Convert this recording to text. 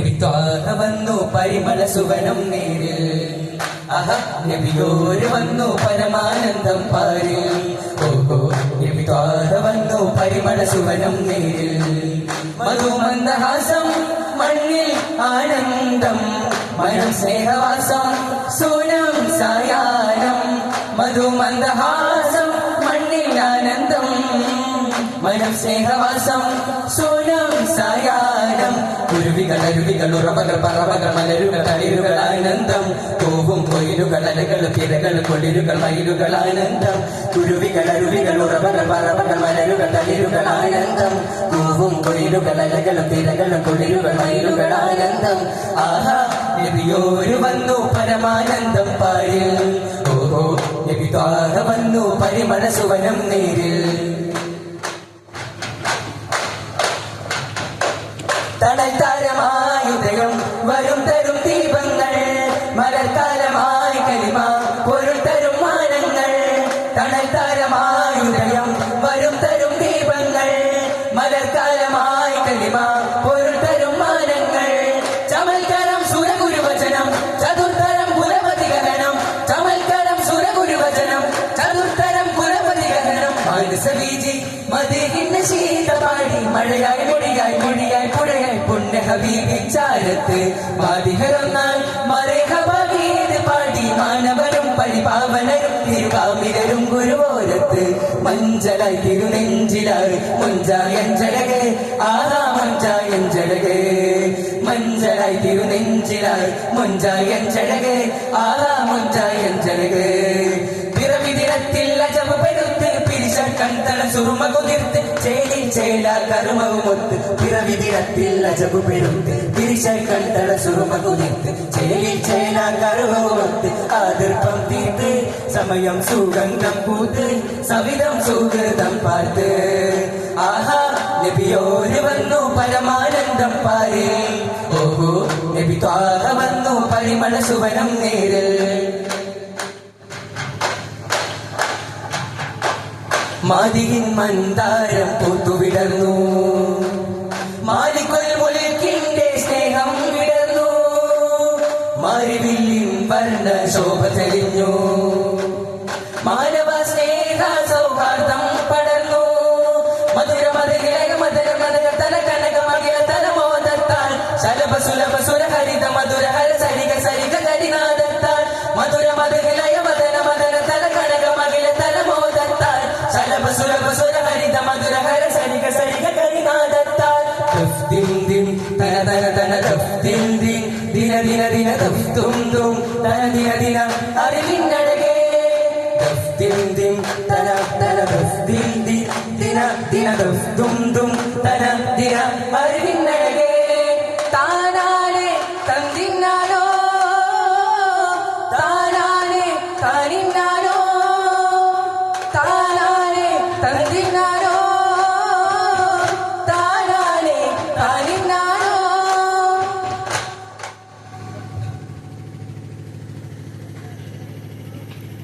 നബിത്വാഹ വന്നു പരിമള സുവനം നേരിൽ. അഹ നബിയോര് വന്നു പരമാനന്ദം പാരിൽ. ഓഹോ നബിത്വാഹ വന്നു പരിമള സുവനം നേരിൽ. മധുമന്ദഹാസം മണ്ണിൽ ആനന്ദം. മനം സ്നേഹവാസം സൂനം സായാഹ്നം. മധുമന്ദഹാസം മനം സ്നേഹവാസം സോനം സായാഹ്നം. കുരുവികൾ അരുവികൾ ഉറവകൾ പറവകൾ മലരുകൾ തളിരുകൾ ആനന്ദം. കോവും കൊയിലുകൾ അലകൾ തിരകൾ കൊളിരുകൾ മയിലുകൾ ആനന്ദം. കുരുവികൾ അരുവികൾ ഉറവകൾ പറവകൾ മലരുകൾ തളിരുകൾ ആനന്ദം. കോവും കൊയിലുകൾ അലകളും തിരകളും കൊളിരുകൾ മയിലുകൾ ആനന്ദം. ആഹാ നബിയോര് വന്നു പരമാനന്ദം പാരിൽ. ഓഹോ നബി ത്വാഹ വന്നു പരിമള നേരിൽ. തണൽത്താരമായുദയം വരും തരും ദീപങ്ങൾ. മലർക്കാലമായി കരിമ പൊരുൾ തരും മാനങ്ങൾ. തണൽത്താരമായുദയം വരും തരും ദീപങ്ങൾ. മലർക്കാലമായി കരിമ പൊരുൾ തരും മാനങ്ങൾ. ചമൽക്കരം സുരഗുരുവചനം ചതുർത്തരം കുലപതികരണം ചമൽക്കരം സുരഗുരുവചനം ചതുർത്തരം കുലപതികരണം മനസ്സബീജി മതിഹിന്റെ ശീതപാടി. മഴയായി മൊഴിയായി മൊഴിയായി ഹബീബി ചാരത്ത് മാതിഹരൊന്നാൽ മരഹബീത് പാടി മാനവരും പരിപാവനരും തിരുവാമിരരും ഗുരുവോരത്ത് മഞ്ചലായി തിരുനെഞ്ചിലായി മുഞ്ചായഞ്ചലകെ ആറാ മഞ്ചായഞ്ചലകെ മഞ്ചലായി തിരുനെഞ്ചിലായി മുഞ്ചായഞ്ചലകെ ആറാ പിരിശ കണ്ടള സുറുമ കുതിർത്ത് ചേലിൽ ചേല കർമ്മവുമൊത്ത് പിറവി ദിനത്തിൽ അജബ് പെരുത്ത് പിരിശ കണ്ടള സുറുമ കുതിർത്ത് ചേലിൽ ചേല കർമ്മവുമൊത്ത് ആതിർപ്പം തീർത്ത് സമയം സുഗന്ധം പൂത്ത് സവിധം സുഹൃതം പാർത്ത് ആഹാ നബിയോര് വന്നു പരമാനന്ദം പാരി ഓഹോ നബി ത്വാഹ വന്നു പരിമള സുവനം നേരിൽ മതിയിൻ മന്ദാരം പൂത്തുവിടർന്നു. മാലിക്കൊൽ മുലക്കിന്റെ സ്നേഹം വിടർന്നു. മരുവില്ലിൻ വർണ ശോഭ തെളിഞ്ഞു. തും തനതി അതിന ദിന ദിന തന തന ദഫ് ദിം ദിം ദിന ദിന ദഫ് തും തും തന ദിന അറിവിന്നടകെ താനാലെ തന്നിന്നാനോ താനാലെ താനിന്നാനോ താനാലെ തന്നിന്നാനോ